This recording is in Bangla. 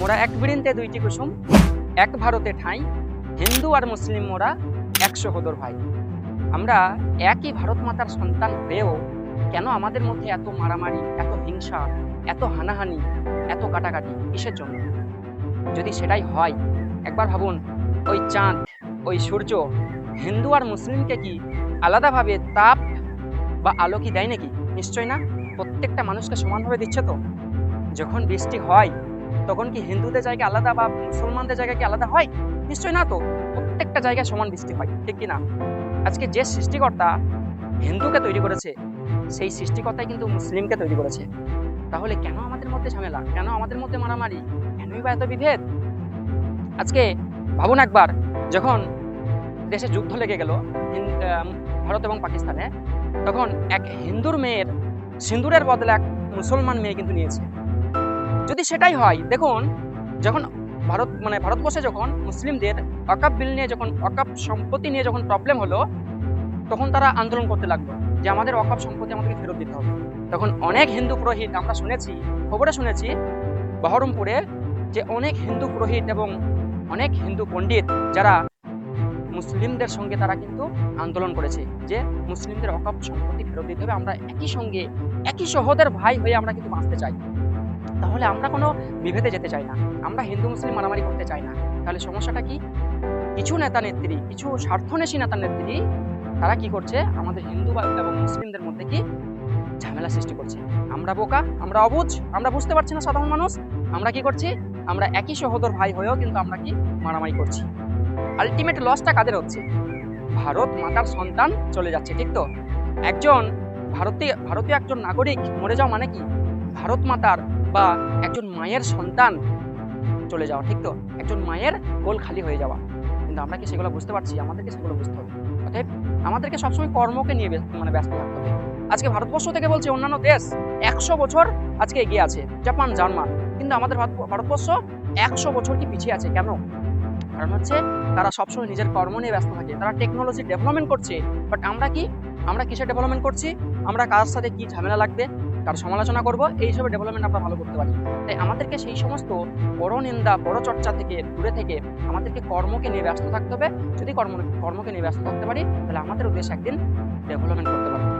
মোরা এক বৃন্তে দুইটি কুসুম, এক ভারতে ঠাঁই, হিন্দু আর মুসলিম মোরা একশো হদর ভাই। আমরা একই ভারত মাতার সন্তান হয়েও কেন আমাদের মধ্যে এত মারামারি, এত হিংসা, এত হানাহানি, এত কাটাকাটি কিসের জন্য? যদি সেটাই হয়, একবার ভাবুন, ওই চাঁদ, ওই সূর্য হিন্দু আর মুসলিমকে কি আলাদাভাবে তাপ বা আলো কি দেয় নাকি? নিশ্চয় না। প্রত্যেকটা মানুষকে সমানভাবে দিচ্ছে তো? যখন বৃষ্টি হয় তখন কি হিন্দুদের জায়গায় আলাদা বা মুসলমানদের জায়গায় কি আলাদা হয়? নিশ্চয় না তো। প্রত্যেকটা জায়গায় সমান বৃষ্টি হয়, ঠিক কি না আজকে যে সৃষ্টিকর্তা হিন্দুকে তৈরি করেছে, সেই সৃষ্টিকর্তাই কিন্তু মুসলিমকে তৈরি করেছে। তাহলে কেন আমাদের মধ্যে ঝামেলা? কেন আমাদের মধ্যে মারামারি? কেনই বা এত বিভেদ? আজকে ভাবুন একবার, যখন দেশে যুদ্ধ লেগে গেল ভারত এবং পাকিস্তানে, তখন এক হিন্দুর মেয়ের সিন্দুরের বদলে এক মুসলমান মেয়ে কিন্তু নিয়েছে। যদি সেটাই হয়, দেখুন, যখন ভারত মানে ভারতবর্ষে যখন মুসলিমদের অকাপ বিল নিয়ে, যখন অকাপ সম্পত্তি নিয়ে যখন প্রবলেম হলো, তখন তারা আন্দোলন করতে লাগল যে আমাদের অকাপ সম্পত্তি আমাদেরকে ফেরত দিতে হবে। তখন অনেক হিন্দু পুরোহিত, আমরা শুনেছি, খবরে শুনেছি, বহরমপুরে যে অনেক হিন্দু পুরোহিত এবং অনেক হিন্দু পণ্ডিত যারা মুসলিমদের সঙ্গে তারা কিন্তু আন্দোলন করেছে যে মুসলিমদের অকাপ সম্পত্তি ফেরত দিতে হবে। আমরা একই সঙ্গে, একই সহদের ভাই হয়ে আমরা কিন্তু বাঁচতে চাই। তাহলে আমরা কোনো বিভেদে যেতে চাই না। আমরা হিন্দু, মুসলিম মারামারি করতে চাই না। তাহলে সমস্যাটা কি? কিছু নেতা নেত্রী, কিছু স্বার্থনেশী নেতা নেত্রী, তারা কি করছে? আমাদের হিন্দু এবং মুসলিমদের মধ্যে কি ঝামেলা সৃষ্টি করছে? আমরা বোকা, আমরা অবুঝ, আমরা বুঝতে পারছি না সাধারণ মানুষ। আমরা কি করছি? আমরা একই সহোদর ভাই হয়েও কিন্তু আমরা কি মারামারি করছি? আলটিমেট লসটা কাদের হচ্ছে? ভারত মাতার সন্তান চলে যাচ্ছে, ঠিক তো? একজন ভারতীয় ভারতীয় একজন নাগরিক মরে যাওয়া মানে কি? ভারত মাতার বা একজন মায়ের সন্তান চলে যাওয়া, ঠিক তো? একজন মায়ের গোল খালি হয়ে যাওয়া। কিন্তু আমরা কি সেগুলো বুঝতে পারছি? আমাদেরকে সেগুলো বুঝতে হবে। অতএব আমাদেরকে সবসময় কর্মকে নিয়ে মানে ব্যস্ত থাকতে হবে। আজকে ভারতবর্ষ থেকে বলছে অন্যান্য দেশ একশো বছর আজকে এগিয়ে আছে। Japan, German. কিন্তু আমাদের ভারতবর্ষ একশো বছর কি পিছিয়ে আছে? কেন? কারণ হচ্ছে তারা সবসময় নিজের কর্ম নিয়ে ব্যস্ত থাকে। তারা টেকনোলজি ডেভেলপমেন্ট করছে। বাট আমরা কি? আমরা কিসের ডেভেলপমেন্ট করছি? আমরা কার সাথে কি ঝামেলা লাগবে? কার সমালোচনা করব এই হিসেবে ডেভেলপমেন্ট আমরা ভালো করতে পারি। তাই আমাদেরকে সেই সমস্ত বড় নিন্দা, বড় চর্চা থেকে দূরে থেকে আমাদেরকে কর্মকে নিয়ে ব্যস্ত থাকতে হবে। যদি কর্ম, কর্মকে নিয়ে ব্যস্ত থাকতে পারি, তাহলে আমাদের উদ্দেশ্যে একদিন ডেভেলপমেন্ট করতে পারবে।